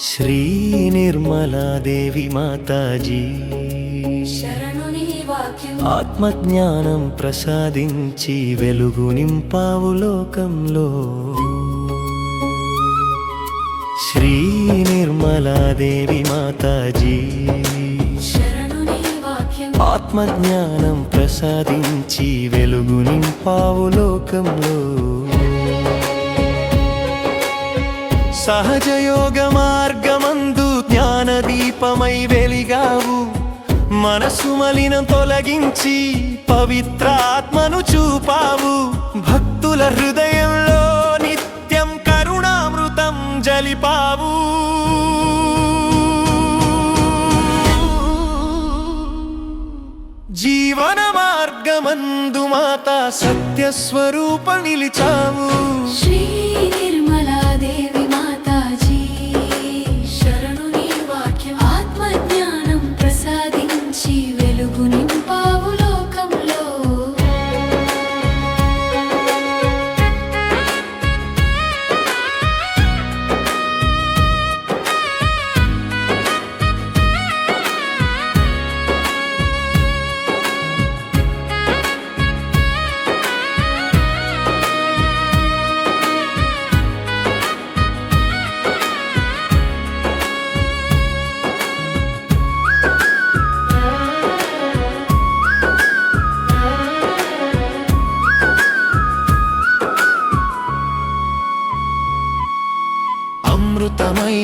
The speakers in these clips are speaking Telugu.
శ్రీ నిర్మలాదేవి మాతాజీ. ఆత్మజ్ఞానం ప్రసాదించి వెలుగు నింపావు లోకంలో. శ్రీ నిర్మలాదేవి మాతాజీ. ఆత్మజ్ఞానం ప్రసాదించి వెలుగు నింపావు లోకంలో. సహజయోగ మార్గమందు జ్ఞాన దీపమై వెలిగావు. మనసు మలినం తొలగించి పవిత్రాత్మను చూపావు. భక్తుల హృదయంలో నిత్యం కరుణామృతం జలిపావు. జీవన మార్గమందు మాత సత్యస్వరూప నిలిచావు. శ్రీ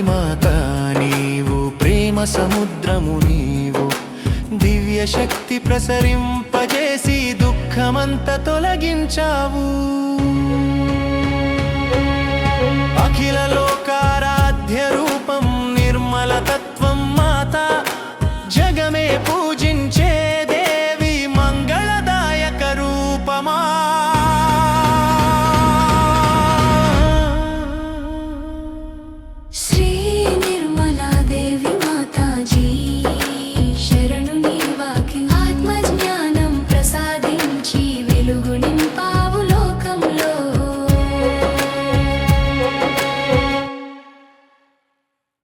మాత నీవు ప్రేమ సముద్రము నీవు. దివ్య శక్తి ప్రసరింపజేసి దుఃఖమంత తొలగించావు. అఖిల లోకారాధ్య రూపం నిర్మల తత్వ